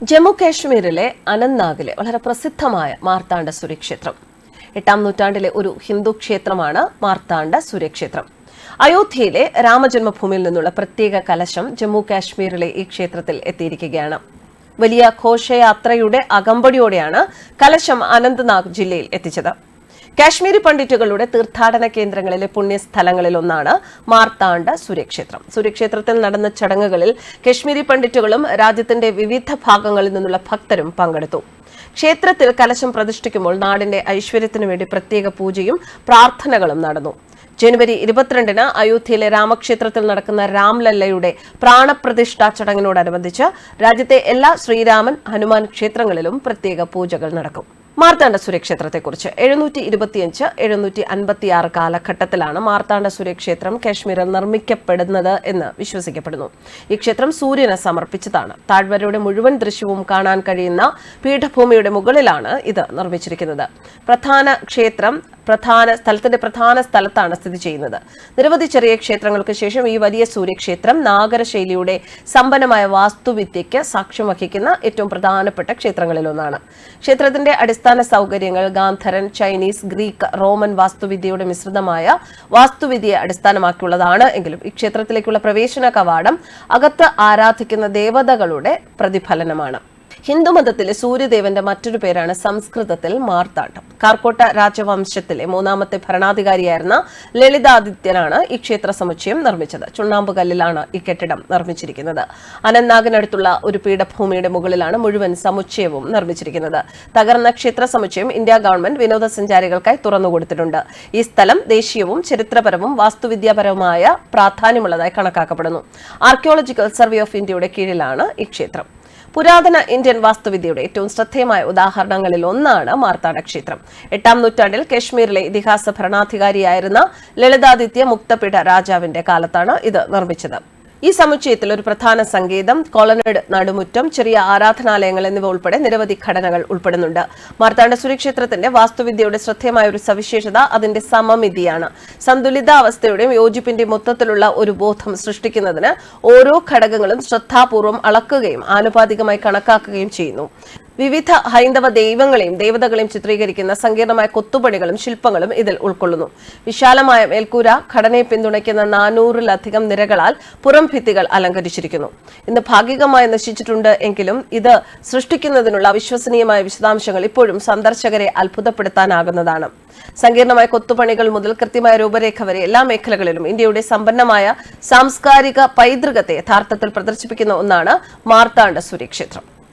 ജമ്മു കാശ്മീരിലെ അനന്ത്നാഗിലെ വളരെ പ്രസിദ്ധമായ മാർത്താണ്ഡ സുരക്ഷേത്രം. എട്ടാം നൂറ്റാണ്ടിലെ ഒരു ഹിന്ദു ക്ഷേത്രമാണ് മാർത്താണ്ഡ സുരക്ഷേത്രം. അയോധ്യയിലെ രാമജന്മഭൂമിയിൽ നിന്നുള്ള പ്രത്യേക കലശം ജമ്മു കാശ്മീരിലെ ഈ ക്ഷേത്രത്തിൽ എത്തിയിരിക്കുകയാണ്. വലിയ ഘോഷയാത്രയുടെ അകമ്പടിയോടെയാണ് കലശം അനന്ത്നാഗ് ജില്ലയിൽ എത്തിച്ചത്. കാശ്മീരി പണ്ഡിറ്റുകളുടെ തീർത്ഥാടന കേന്ദ്രങ്ങളിലെ പുണ്യസ്ഥലങ്ങളിലൊന്നാണ് മാർത്താണ്ഡ സൂര്യക്ഷേത്രം സൂര്യക്ഷേത്രത്തിൽ നടന്ന ചടങ്ങുകളിൽ കാശ്മീരി പണ്ഡിറ്റുകളും രാജ്യത്തിന്റെ വിവിധ ഭാഗങ്ങളിൽ നിന്നുള്ള ഭക്തരും പങ്കെടുത്തു. ക്ഷേത്രത്തിൽ കലശം പ്രതിഷ്ഠിക്കുമ്പോൾ നാടിന്റെ ഐശ്വര്യത്തിനു വേണ്ടി പ്രത്യേക പൂജയും പ്രാർത്ഥനകളും നടന്നു. ജനുവരി ഇരുപത്തിരണ്ടിന് അയോധ്യയിലെ രാമക്ഷേത്രത്തിൽ നടക്കുന്ന രാംലല്ലയുടെ പ്രാണപ്രതിഷ്ഠാ ചടങ്ങിനോടനുബന്ധിച്ച് രാജ്യത്തെ എല്ലാ ശ്രീരാമൻ ഹനുമാൻ ക്ഷേത്രങ്ങളിലും പ്രത്യേക പൂജകൾ നടക്കും. മാർത്താണ്ഡ സുരക്ഷേത്രത്തെക്കുറിച്ച്. എഴുന്നൂറ്റി ഇരുപത്തിയഞ്ച് എഴുന്നൂറ്റി അൻപത്തിയാറ് കാലഘട്ടത്തിലാണ് മാർത്താണ്ഡ സുരക്ഷേത്രം കാശ്മീരിൽ നിർമ്മിക്കപ്പെടുന്നത് എന്ന് വിശ്വസിക്കപ്പെടുന്നു. ഈ ക്ഷേത്രം സൂര്യന് സമർപ്പിച്ചതാണ്. താഴ്വരയുടെ മുഴുവൻ ദൃശ്യവും കാണാൻ കഴിയുന്ന പീഠഭൂമിയുടെ മുകളിലാണ് ഇത് നിർമ്മിച്ചിരിക്കുന്നത്. പ്രധാന ക്ഷേത്രം പ്രധാന സ്ഥലത്തിന്റെ പ്രധാന സ്ഥലത്താണ് സ്ഥിതി ചെയ്യുന്നത്. നിരവധി ചെറിയ ക്ഷേത്രങ്ങൾക്ക് ശേഷം ഈ വലിയ സൂര്യക്ഷേത്രം നാഗരശൈലിയുടെ സമ്പന്നമായ വാസ്തുവിദ്യയ്ക്ക് സാക്ഷ്യം വഹിക്കുന്ന ഏറ്റവും പ്രധാനപ്പെട്ട ക്ഷേത്രങ്ങളിലൊന്നാണ് ക്ഷേത്രത്തിന്റെ അടിസ്ഥാന സൗകര്യങ്ങൾ ഗാന്ധരൻ ചൈനീസ് ഗ്രീക്ക് റോമൻ വാസ്തുവിദ്യയുടെ മിശ്രിതമായ വാസ്തുവിദ്യയെ അടിസ്ഥാനമാക്കിയുള്ളതാണ് എങ്കിലും ഈ ക്ഷേത്രത്തിലേക്കുള്ള പ്രവേശന കവാടം അകത്ത് ആരാധിക്കുന്ന ദേവതകളുടെ പ്രതിഫലനമാണ്. ഹിന്ദുമതത്തിലെ സൂര്യദേവന്റെ മറ്റൊരു പേരാണ് സംസ്കൃതത്തിൽ മാർത്താണ്ഡം. കാർക്കോട്ട രാജവംശത്തിലെ മൂന്നാമത്തെ ഭരണാധികാരിയായിരുന്ന ലളിതാദിത്യനാണ് ഈ ക്ഷേത്ര സമുച്ചയം നിർമ്മിച്ചത്. ചുണ്ണാമ്പുകല്ലിലാണ് ഈ കെട്ടിടം നിർമ്മിച്ചിരിക്കുന്നത്. അനന്താഗിനടുത്തുള്ള ഒരു പീഠഭൂമിയുടെ മുകളിലാണ് മുഴുവൻ സമുച്ചയവും നിർമ്മിച്ചിരിക്കുന്നത്. തകർന്ന ക്ഷേത്ര സമുച്ചയം ഇന്ത്യ ഗവൺമെന്റ് വിനോദസഞ്ചാരികൾക്കായി തുറന്നുകൊടുത്തിട്ടുണ്ട് ഈ സ്ഥലം ദേശീയവും ചരിത്രപരവും വാസ്തുവിദ്യാപരവുമായ പ്രാധാന്യമുള്ളതായി കണക്കാക്കപ്പെടുന്നു. ആർക്കിയോളജിക്കൽ സർവേ ഓഫ് ഇന്ത്യയുടെ കീഴിലാണ് ഈ ക്ഷേത്രം. പുരാതന ഇന്ത്യൻ വാസ്തുവിദ്യയുടെ ഏറ്റവും ശ്രദ്ധേയമായ ഉദാഹരണങ്ങളിൽ ഒന്നാണ് മാർത്താണ്ഡ ക്ഷേത്രം. എട്ടാം നൂറ്റാണ്ടിൽ കശ്മീരിലെ ഇതിഹാസ ഭരണാധികാരിയായിരുന്ന ലളിതാദിത്യ മുക്തപീഠ രാജാവിന്റെ കാലത്താണ് ഇത് നിർമ്മിച്ചത്. ഈ സമുച്ചയത്തിൽ ഒരു പ്രധാന സംഗീതം കോളനഡ് നടുമുറ്റം ചെറിയ ആരാധനാലയങ്ങൾ എന്നിവ ഉൾപ്പെടെ നിരവധി ഘടനകൾ ഉൾപ്പെടുന്നുണ്ട്. മാർത്താണ്ഡ സുരക്ഷേത്രത്തിന്റെ വാസ്തുവിദ്യയുടെ ശ്രദ്ധേയമായ ഒരു സവിശേഷത അതിന്റെ സമമിതിയാണ്. സന്തുലിതാവസ്ഥയുടെയും യോജിപ്പിന്റെയും മൊത്തത്തിലുള്ള ഒരു ബോധം സൃഷ്ടിക്കുന്നതിന് ഓരോ ഘടകങ്ങളും ശ്രദ്ധാപൂർവം അളക്കുകയും ആനുപാതികമായി കണക്കാക്കുകയും ചെയ്യുന്നു. വിവിധ ഹൈന്ദവ ദൈവങ്ങളെയും ദേവതകളെയും ചിത്രീകരിക്കുന്ന സങ്കീർണമായ കൊത്തുപണികളും ശില്പങ്ങളും ഇതിൽ ഉൾക്കൊള്ളുന്നു. വിശാലമായ മേൽക്കൂര ഘടനയെ പിന്തുണയ്ക്കുന്ന നാനൂറിലധികം നിരകളാൽ പുറം ഭിത്തികൾ അലങ്കരിച്ചിരിക്കുന്നു. ഇന്ന് ഭാഗികമായി നശിച്ചിട്ടുണ്ട് എങ്കിലും ഇത് സൃഷ്ടിക്കുന്നതിനുള്ള അവിശ്വസനീയമായ വിശദാംശങ്ങൾ ഇപ്പോഴും സന്ദർശകരെ അത്ഭുതപ്പെടുത്താനാകുന്നതാണ്. സങ്കീർണമായ കൊത്തുപണികൾ മുതൽ കൃത്യമായ രൂപരേഖ വരെ എല്ലാ മേഖലകളിലും ഇന്ത്യയുടെ സമ്പന്നമായ സാംസ്കാരിക പൈതൃകത്തെ യഥാർത്ഥത്തിൽ പ്രദർശിപ്പിക്കുന്ന ഒന്നാണ് മാർത്താണ്ഡ സൂര്യക്ഷേത്രം.